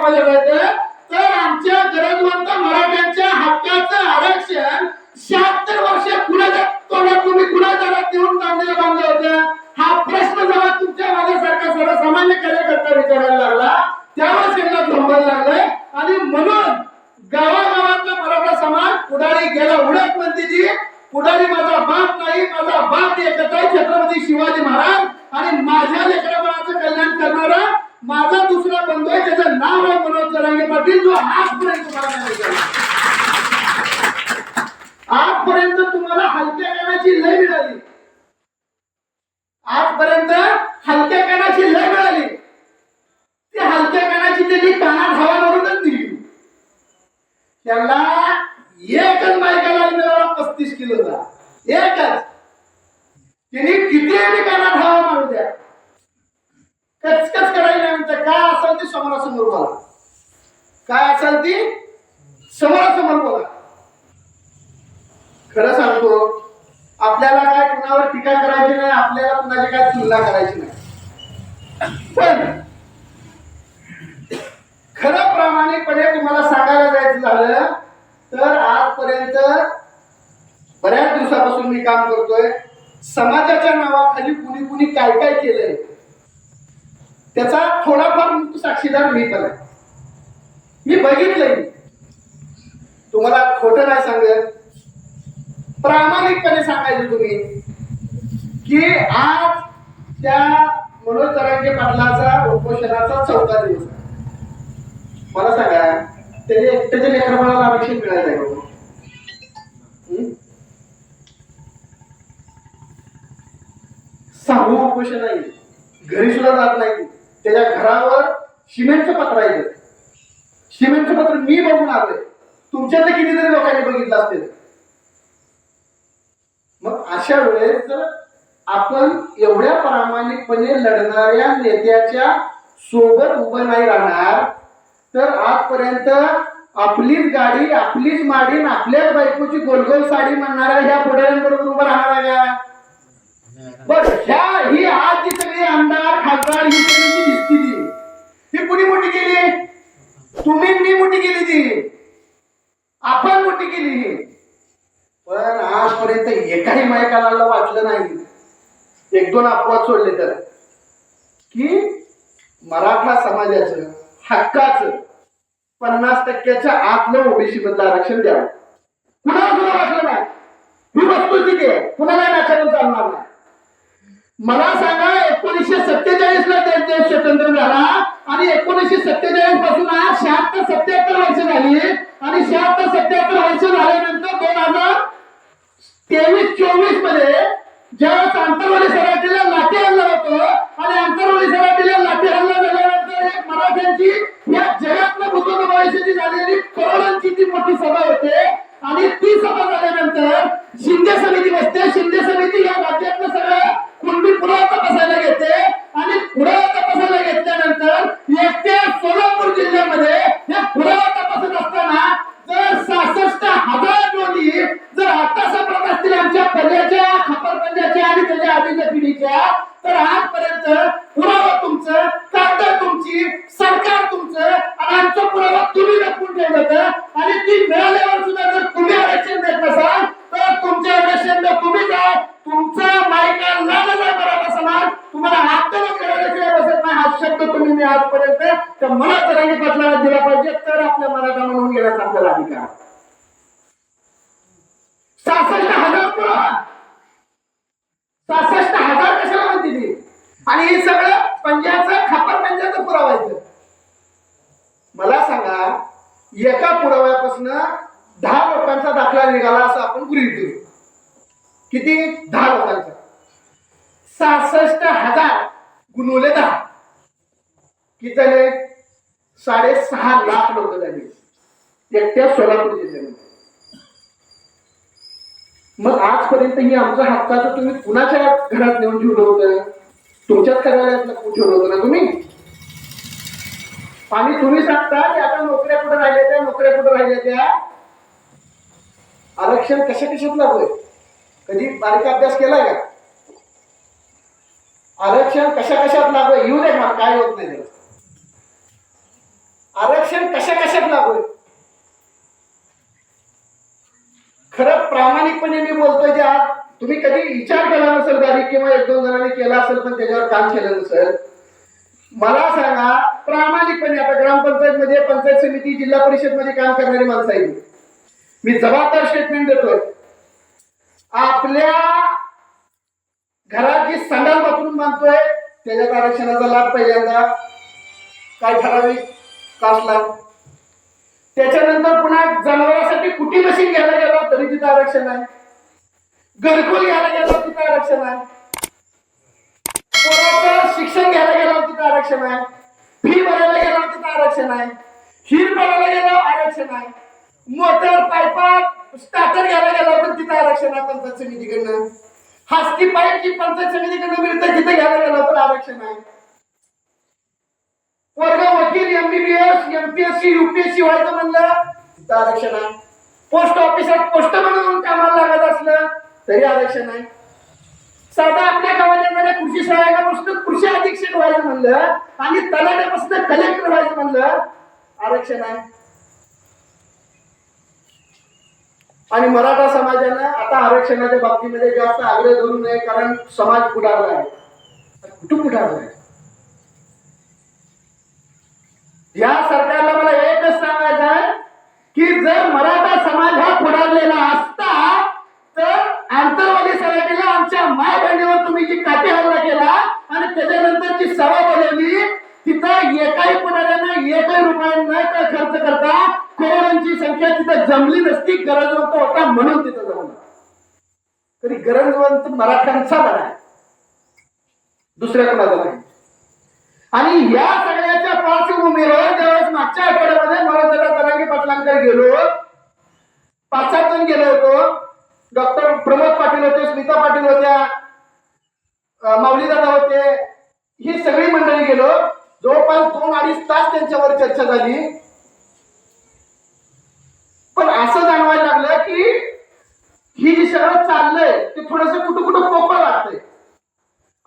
खासदार मराठा समाजाचं आहे तर आमच्या गरजवंत मराठ्यांच्या हक्काचं आरक्षण शहात्तर वर्ष कुणाच्या तोंडात तुम्ही कुणाच्या दारात येऊन बांधलेलं बांधलं होतं हा प्रश्न जेव्हा तुमच्या माझ्यासारखा सर्वसामान्य कार्यकर्ता विचारायला लागला त्यावेळेस यांना थांबायला लागलंय आणि म्हणून गावागावातला मराठा समाज पुढारी गेला उडत म्हणते पुढारी माझा बाप नाही माझा बाप एकच आहे छत्रपती शिवाजी महाराज आणि माझ्या लेकराबाळाचं कल्याण करणारा माझा दुसरा बंधू आहे त्याचं नाव आहे मनोज जरांगे पाटील जो आजपर्यंत तुम्हाला नाही मिळाला. आजपर्यंत तुम्हाला हलक्या कानाची लय मिळाली आजपर्यंत हलक्या कानाची लय मिळाली ती हलक्या कानाची त्यांनी कानात हवा मारूनच दिली त्याला एकच मायकाला मिळाला पस्तीस किलोचा एकच त्यांनी किती आणि कानात हवा मारू द्या कचकच करायला नाही म्हणतं काय असेल ते समोरासमोर बोला काय असेल ती समोरासमोर बोला खरं सांगतो आपल्याला काय कुणावर टीका करायची नाही आपल्याला कुणाची काय तुलना करायची नाही. पण खरं प्रामाणिकपणे तुम्हाला सांगायला जायचं झालं तर आजपर्यंत बऱ्याच दिवसापासून मी काम करतोय. समाजाच्या नावाखाली कुणी कुणी काय काय केलंय त्याचा थोडाफार मुक्त साक्षीदार मी पण आहे. मी बघितलंय. तुम्हाला खोटं नाही सांगत प्रामाणिकपणे सांगायचं तुम्ही. की आज त्या मनोज तरांगे पाटलाचा उपोषणाचा चौथा दिवस मला सांगा त्याच्या एकट्याच्या लेकराबाळाला आरक्षण मिळालं आहे सहावं उपोषण आहे घरी सुद्धा जात नाही. त्याच्या घरावर सिमेंटचं पत्र आहे. शिमेंटचं सिमेंटचं पत्र मी बघून आलोय. तुमच्यातले कितीतरी लोकांनी बघितलं असेल मग अशा वेळेस आपण एवढ्या प्रामाणिकपणे लढणाऱ्या नेत्याच्या सोबत उभं नाही राहणार तर आजपर्यंत आपलीच गाडी आपलीच माडी आपल्याच बायकोची गोलगोल साडी म्हणणाऱ्या ह्या पुढाऱ्यांबरोबर उभं राहणार का? बस ह्या ही आज जी सगळी आमदार खासदार ही सगळी दिसती ती ही कुणी मोठी केली? तुम्ही मी मोठी केली ती. आपण मोठी केली ही. पण आजपर्यंत एकाही मायकाला वाटलं नाही. एक दोन अपवाद सोडले तर. की मराठा समाजाचं हक्काचं पन्नास टक्क्याच्या आतलं ओबीसी मधलं आरक्षण द्यावं. कुणाला सुद्धा वाटलं नाही? ही वस्तुस्थिती आहे? कुणाला नाकारून चालणार नाही? मला सांगा एकोणीसशे सत्तेचाळीस ला देश स्वतंत्र झाला आणि एकोणीसशे सत्तेचाळीसपासून आज शहात्तर सत्याहत्तर वर्ष झाली आणि शहात्तर सत्याहत्तर वर्ष झाल्यानंतर दोन हजार तेवीस चोवीसमध्ये ज्यावेळेस आंतरवाली सराठीला लाठी हल्ला होतो आणि आंतरवाली सराठीला लाठी हल्ला झाल्यानंतर एक मराठ्यांची या जगातल्या भूतोन भविष्याची झालेली करोडांची ती मोठी सभा होते. आणि ती सभा झाल्यानंतर शिंदे समिती बसते. शिंदे समिती या राज्यातलं सगळं कुणबी पुरावा तपासायला घेते. आणि पुढे तुमचा मायका लागला आहे मराठा समाज तुम्हाला हात करायला बसत नाही. हा शब्द तुम्ही मी आजपर्यंत तर मला तरांगी पाटलाला दिला पाहिजे तर आपल्या मराठा म्हणून घेण्याचा आपल्याला अधिकार सहासष्ट हजार पुरावा सहासष्ट हजार कशाला म्हणते ती? आणि हे सगळं पंजाचं खापर पंजाचं पुरावायचं मला सांगा एका पुराव्यापासून दहा लोकांचा दाखला निघाला असं आपण गृहीत धरू. किती? दहा लोकांचा. सहासष्ट हजार गुणवले दहा. किती झाले? साडेसहा लाख लोक झाले. एकट्या सोलापूर जिल्ह्यामध्ये. मग आजपर्यंत ही आमचा हक्काचं तुम्ही कुणाच्या घरात नेऊन ठेवलं होतं? तुमच्याच कार्यालयात ठेवलं होतं ना तुम्ही? आणि तुम्ही सांगता की आता नोकऱ्या कुठे राहिल्या त्या नोकऱ्या कुठे राहिल्या त्या? आरक्षण कशा कशात लागू आहे? कधी बारीक अभ्यास केलाय का? आरक्षण कशा कशात लागू येऊ दे मला काय होत नाही त्याला. आरक्षण कशा कशात लागू खरं प्रामाणिकपणे मी बोलतोय जे आज तुम्ही कधी विचार केला नसेल बारीक किंवा एक दोन जणांनी केला असेल पण त्याच्यावर काम केलं नसेल मला सांगा प्रामाणिकपणे आता ग्रामपंचायत मध्ये पंचायत समिती जिल्हा परिषदमध्ये काम करणारी माणसं आहे मी जबाबदार स्टेटमेंट देतोय. आपल्या घरात जी संडास बाथरूम बांधतोय त्याच्यात आरक्षणाचा लाभ पहिल्यांदा काय ठराविक तास लाभ त्याच्यानंतर पुन्हा जनावरांसाठी कुठे मशीन घ्यायला गेला तरी तिथं आरक्षण आहे. घरकुल घ्यायला गेला तिथं आरक्षण आहे. शिक्षण घ्यायला गेला तिथं आरक्षण आहे. फी भरायला गेला तिथं आरक्षण आहे. हिर भरायला गेला आरक्षण आहे. मोटर पायपात स्टार्टर घ्यायला गेला पण तिथं आरक्षण आहे पंचायत समितीकडनं. हास्की पाईप जी पंचायत समितीकडनं मिळतं तिथं घ्यायला गेला तर आरक्षण आहे. वर्ग वकील एमबीबीएस एमपीएससी युपीएससी व्हायचं म्हणलं तिथं आरक्षण आहे. पोस्ट ऑफिसात पोस्ट म्हणून कामाला लागत असलं तरी आरक्षण आहे. साधा आपल्या गावात येणाऱ्या कृषी सहाय्यकापासून कृषी अधीक्षक व्हायचं म्हणलं आणि तलाट्यापासून कलेक्टर व्हायचं म्हणलं आरक्षण आहे. आणि मराठा समाजानं आता आरक्षणाच्या बाबतीमध्ये जास्त आग्रह धरू नये कारण समाज पुढारला आहे. कुठून पुढारला आहे? या सरकारला मला एकच सांगायचं आहे की जर मराठा समाज हा पुढारलेला असता तर आंतरवादी सराठीला आमच्या माय बहिणीवर तुम्ही जी काटे हल्ला केला आणि त्याच्यानंतर जी सभा बोलवली तिथं एकाही पुढाऱ्यांना एकही रुपयांना खर्च करता करोडांची संख्या तिथं जमली नसती गरजवंत होता म्हणून तिथं जमलं. तरी गरजवंत मराठ्यांचा लढा आहे. दुसऱ्या कोणाचा नाही? आणि या सगळ्याच्या पार्श्वभूमीवर ज्यावेळेस मागच्या आठवड्यामध्ये मला तरांगी पाटलांकडे गेलो पाच सात जण गेलो होतो डॉक्टर प्रमोद पाटील होते स्मिता पाटील होत्या माऊलीदादा माऊली दादा होते ही सगळी मंडळी गेलो. जवळपास दोन अडीच तास त्यांच्यावर चर्चा झाली. असं जाणवायला लागलं की ही जी सगळं चाललंय ते थोडस कुठं कुठं पोकळ वाटतंय.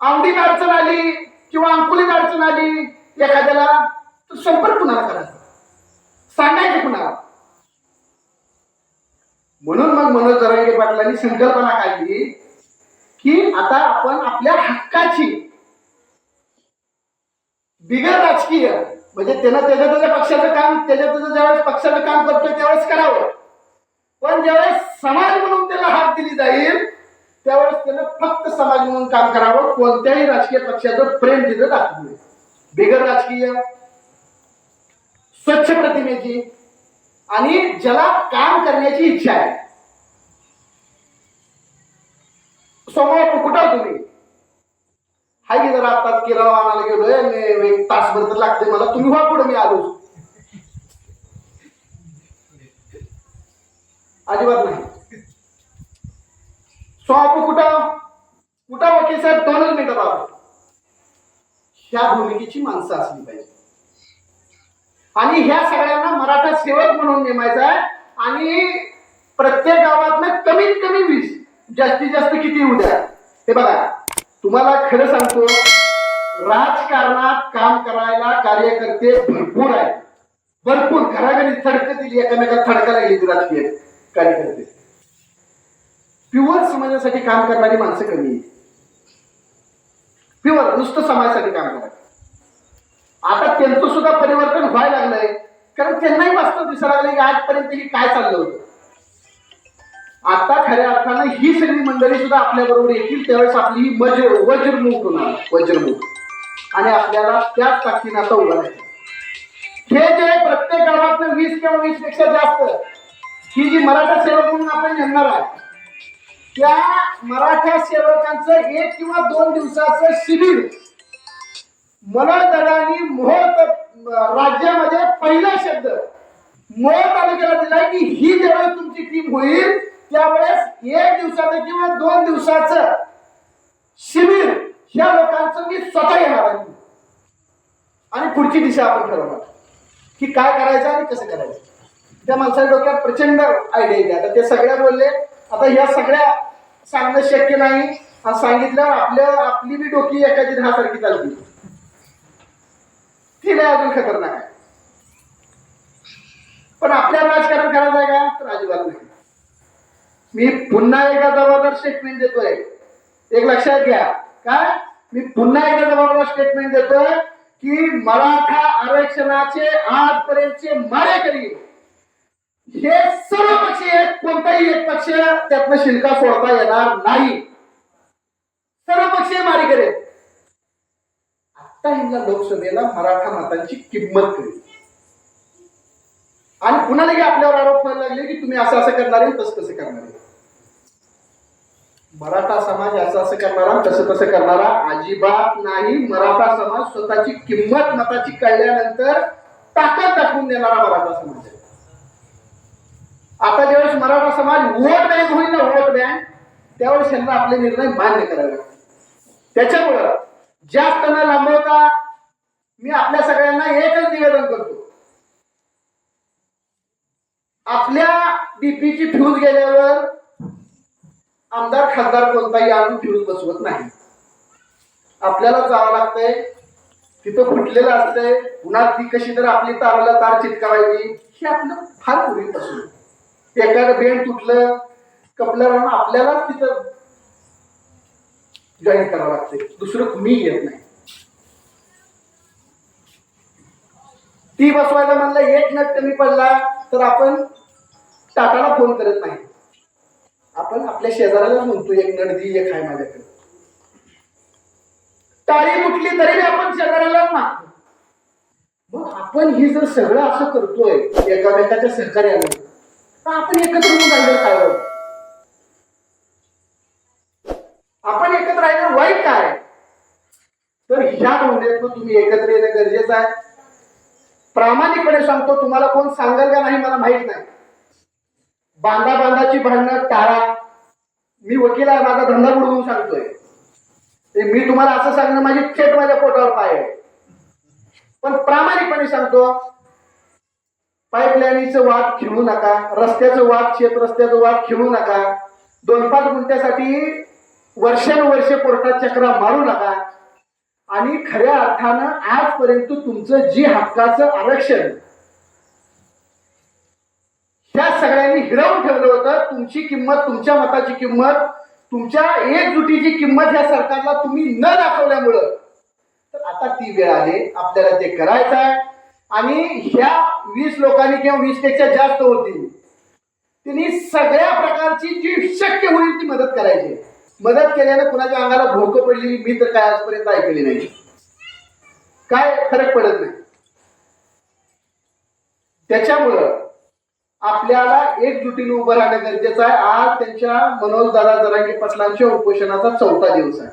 आवडीत अडचण आली किंवा अंकुलीत अडचण आली एखाद्याला तर संपर्क कुणाला करायचा? सांगायचं कुणाला? म्हणून मग मनोज जरांगे पाटलांनी संकल्पना काढली की आता आपण आपल्या हक्काची बिगर राजकीय म्हणजे त्यानं त्याच्या त्याच्या पक्षाचं काम त्याच्या त्याचं ज्यावेळेस पक्षाचं काम करतोय त्यावेळेस करावं. पण ज्यावेळेस समाज म्हणून त्याला हात दिली जाईल त्यावेळेस त्यानं फक्त समाज म्हणून काम करावं कोणत्याही राजकीय पक्षाचं प्रेम तिथं दाखवू नये. बिगर राजकीय स्वच्छ प्रतिमेची आणि ज्याला काम करण्याची इच्छा आहे. समोर कुठं तुम्ही? हाय की जरा आताच किराणा आणायला गेलोय तासभर तर लागते मला. तुम्ही व्हा पुढे मी आलो अजिबात नाही. सॉप कुठं? कुठं वकील साहेब? दोनच मिनिटं राहा ह्या भूमिकेची माणसं असली पाहिजे. आणि ह्या सगळ्यांना मराठा सेवक म्हणून नेमायचा आहे. आणि प्रत्येक गावातनं कमीत कमी वीस जास्तीत जास्त किती येऊ द्या. हे बघा तुम्हाला खरं सांगतो राजकारणात काम करायला कार्यकर्ते भरपूर आहेत. भरपूर. घराघरी थडकतील एकामेका थडकायला गेली राजकीय कार्यकर्ते प्युअर समाजासाठी काम करणारी माणसं कमी आहेत. प्युअर नुसतं समाजासाठी काम करतात आता त्यांचं सुद्धा परिवर्तन व्हायला लागलंय. कारण त्यांनाही वास्तव दिसायला लागलं की आजपर्यंत हे काय चाललं होतं. आता खऱ्या अर्थानं ही सगळी मंडळी सुद्धा आपल्या बरोबर येतील त्यावेळेस आपली ही वज्र वज्रमुख होणार. वज्रमुख आणि आपल्याला त्याच ताकदीनं आता उभं राहायचं. हे जे प्रत्येक गावातनं वीस किंवा वीसपेक्षा जास्त ही जी मराठा सेवक म्हणून आपण नेमणार आहे त्या मराठा सेवकांचं एक किंवा दोन दिवसाचं शिबिर मनोदरांनी मोहोळ त- राज्यामध्ये पहिला शब्द मोहोळ तालुक्याला दिलाय की ही ज्यावेळेस तुमची टीम होईल. त्यावेळेस एक दिवसाचं किंवा दोन दिवसाचं शिबिर ह्या लोकांचं मी स्वतः घेणार आहे. आणि पुढची दिशा आपण ठरवणार. की काय करायचं आणि कसं करायचं. त्या माणसाच्या डोक्यात प्रचंड आयडिया येते. आता ते सगळ्या बोलले आता ह्या सगळ्या सांगणं शक्य नाही. आणि सांगितल्यावर आपल्या आपली बी डोकी एखादी दहासारखी चालली ती नाही अजून खतरनाक आहे. पण आपल्याला राजकारण करायचं आहे का? तर अजिबात नाही. मी पुन्हा एका जबाबदार स्टेटमेंट देतोय. एक लक्षात घ्या. काय मी पुन्हा एकदा जबाबदार स्टेटमेंट देतोय की मराठा आरक्षणाचे आजपर्यंतचे मारेकरी. हे सर्व पक्ष आहेत. कोणताही एक पक्ष त्यातनं शिल्का सोडता येणार नाही. सर्व पक्षीय मारेकरी आहेत. आता ह्यांना लोकसभेला मराठा मतांची किंमत करेल आणि पुन्हा लगे आपल्यावर आरोप व्हायला लागले की तुम्ही असं असं करणार आहे तसं तसं करणार आहे. मराठा समाज असं असं करणारा तसं तसं करणारा. अजिबात नाही. मराठा समाज स्वतःची किंमत मताची कळल्यानंतर ताकद दाखवून देणारा मराठा समाज आहे. आता ज्यावेळेस मराठा समाज वोट बँक होईल ना वोट बँक त्यावेळेस त्यांना आपले निर्णय मान्य करावे लागतात त्याच्यामुळं जास्त न लांबवता मी आपल्या सगळ्यांना एकच निवेदन करतो. आपल्या डीपीची फ्यूज गेल्यावर आमदार खासदार कोणताही आणून फ्यूज बसवत नाही. आपल्याला जावं लागतंय तिथं फुटलेलं असतंय पुन्हा ती कशी तर आपली ताराला तार चिटकावायची हे आपलं फार पूर्वीपासून एखादं बेंड तुटलं कपलर आपल्यालाच तिथं जॉईन करावं लागते दुसरं कुणीही येत नाही. ती बसवायला म्हणलं एक नट कमी पडला तर आपण टाटाला फोन करत नाही. आपण आपल्या शेजाऱ्यालाच म्हणतो एक नट दी एक आहे माझ्याकडे. टाळी कुठली तरी आपण शेजाऱ्यालाच मागतो. मग आपण ही जर सगळं असं करतोय एकामेकाच्या सहकार्याने तर आपण एकत्र होऊन राहिलं काय आपण एकत्र राहिलं वाईट काय? तर ह्या भावनेतनं तुम्ही एकत्र येणं गरजेचं आहे. प्रामाणिकपणे सांगतो तुम्हाला कोण सांगाल का नाही मला माहीत नाही. बांधा बांधाची भांडणं टाळा. मी वकील आहे माझा धंदा बुडवून सांगतोय. मी तुम्हाला असं सांगणं माझी थेट माझ्या पोटावर पाय पण प्रामाणिकपणे सांगतो पाईपलाईनीचं वाद खेळू नका रस्त्याचं वाद शेत रस्त्याचं वाद खेळू नका. दोन पाच गुंठ्यासाठी वर्षानुवर्ष कोर्टात चक्रा मारू नका. आणि खऱ्या अर्थानं आजपर्यंत तुमचं जी हक्काचं आरक्षण ह्या सगळ्यांनी हिरावून ठेवलं होतं तुमची किंमत तुमच्या मताची किंमत तुमच्या एकजुटीची किंमत ह्या सरकारला तुम्ही न दाखवल्यामुळं. तर आता ती वेळ आली आपल्याला ते करायचं आहे. आणि ह्या वीस लोकांनी किंवा वीसपेक्षा जास्त होतील त्यांनी सगळ्या प्रकारची जी शक्य होईल ती मदत करायची. मदत केल्याने कुणाच्या अंगाला भोकं पडलेली मी तर काय आजपर्यंत ऐकली नाही. काय फरक पडत नाही. त्याच्यामुळं आपल्याला एकजुटीने उभं राहणं गरजेचं आहे. आज त्यांच्या मनोज दादा जरांगी पटलांच्या उपोषणाचा चौथा दिवस आहे.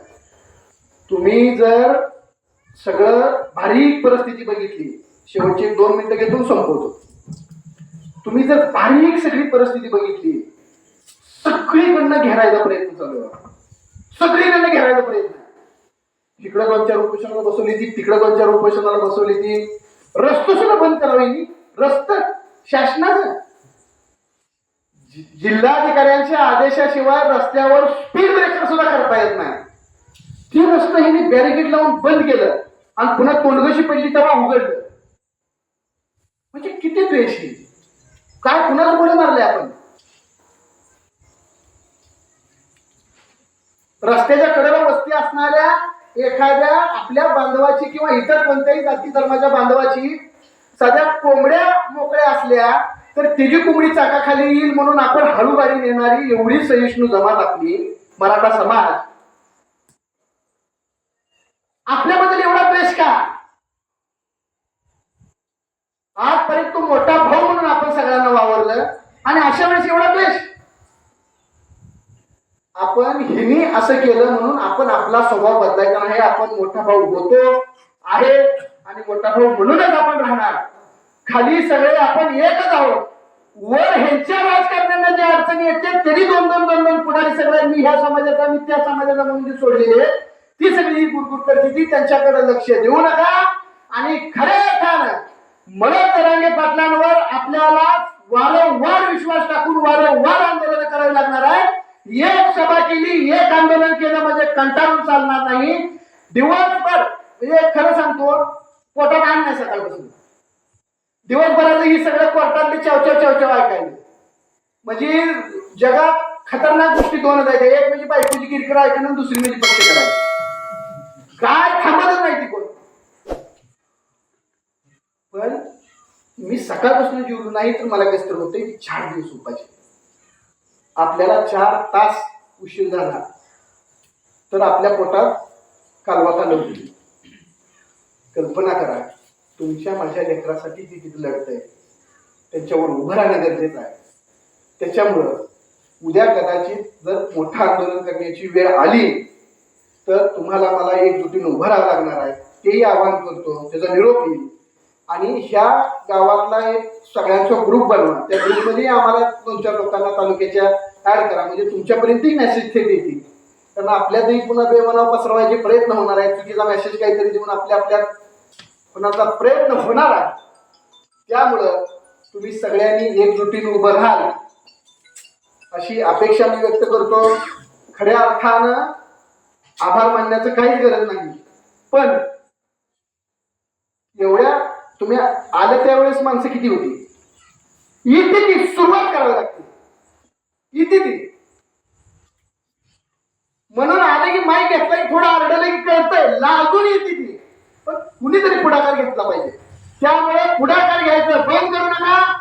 तुम्ही जर सगळं भारी परिस्थिती बघितली शेवटचे दोन मिनिटं घेऊन संपवतो. तुम्ही जर बारीक सगळी परिस्थिती बघितली सगळीकडनं घेरायचा प्रयत्न चालू आहे. सगळीकडनं घेरायचा प्रयत्न तिकडं इकडं दोन चार उपोषणाला बसवली ती तिकडं दोन चार उपोषणाला बसवली ती. रस्तो सुद्धा बंद करावी रस्त शासनाचं. जिल्हाधिकाऱ्यांच्या आदेशाशिवाय रस्त्यावर स्पीड ब्रेकर सुद्धा करता येत नाही. ती रस्ता हिने बॅरिकेड लावून बंद केलं आणि पुन्हा तोंडगशी पडली तेव्हा उघडलं. म्हणजे किती द्वेषी काय कुणाला पुढे मारले आपण? रस्त्याच्या कडेला वस्ती असणाऱ्या एखाद्या आपल्या बांधवाची किंवा इतर कोणत्याही जाती धर्माच्या बांधवाची साध्या कोंबड्या मोकळ्या असल्या तर तिची कोंबडी चाकाखाली येईल म्हणून आपण हळूगाडी नेणारी एवढी सहिष्णू जमात आपली मराठा समाज. आपल्याबद्दल एवढा द्वेष का? आजपर्यंत तो मोठा भाऊ म्हणून आपण सगळ्यांना वावरलं. आणि अशा वेळेस एवढा द्वेष. आपण हिनी असं केलं म्हणून आपण आपला स्वभाव बदलायचा नाही आपण मोठा भाऊ होतो आहे आणि मोठा भाऊ म्हणूनच आपण राहणार. खाली सगळे आपण एकच आहोत. वर ह्यांच्या राजकारण्यांना जे अडचणी येते तरी दोन दोन दोन दोन पुढारी सगळ्या मी ह्या समाजाचा मी त्या समाजाचा म्हणून सोडलेली आहे ती सगळी गुरगुर करते ती त्यांच्याकडे लक्ष देऊ नका. आणि खरे अर्थानं मनोज तरांगे पाटलांवर आपल्याला वारंवार विश्वास टाकून वारंवार आंदोलन करावे लागणार आहे. एक सभा केली एक आंदोलन केलं म्हणजे कंटाळून चालणार नाही. दिवसभर म्हणजे खरं सांगतो पोटात आण नाही सकाळपासून. दिवसभराचं ही सगळं कोर्टातले चवचव चवचव ऐकायला. म्हणजे जगात खतरनाक गोष्टी दोनच आहेत. एक म्हणजे बायकोची किरकिर ऐकणं दुसरी म्हणजे पक्ष करायचं काय थांबतच नाही ती कोण? पण मी सकाळपासून जेवलो नाही तर मला कसं होते की चार दिवस उपाशी. आपल्याला चार तास उशीर झाला तर आपल्या पोटात कालवा कालव कल्पना करा तुमच्या माझ्या लेकरासाठी ती तिथे लढत आहे त्यांच्यावर उभं राहणं गरजेचं आहे. त्याच्यामुळं उद्या कदाचित जर मोठं आंदोलन करण्याची वेळ आली तर तुम्हाला मला एकजुटीनं उभं राहावं लागणार आहे. तेही आवाहन करतो त्याचा निरोप येईल आणि ह्या गावातला एक सगळ्यांचा ग्रुप बनवा. त्या ग्रुपमध्ये आम्हाला दोन चार लोकांना तालुक्याच्या ऍड करा. म्हणजे तुमच्यापर्यंतही मेसेज थेट येतील. कारण आपल्यातही पुन्हा बेमनाव पसरवायचे प्रयत्न होणार आहे चुकीचा मेसेज काहीतरी देऊन आपल्या आपल्यात कुणाचा प्रयत्न होणार आहे. त्यामुळं तुम्ही सगळ्यांनी एकजुटीने उभं राहाल. अशी अपेक्षा मी व्यक्त करतो. खऱ्या अर्थानं आभार मानण्याचं काहीच गरज नाही. पण एवढ्या तुम्ही आले त्यावेळेस माणसं किती होती? इथे ती सुरुवात करावी लागते. इथे ती. म्हणून आले की माईक घेतला की थोडं आरडलं की कळतंय. लागून येते ती. पण कुणीतरी पुढाकार घेतला पाहिजे. त्यामुळे पुढाकार घ्यायचं बंद करू नका.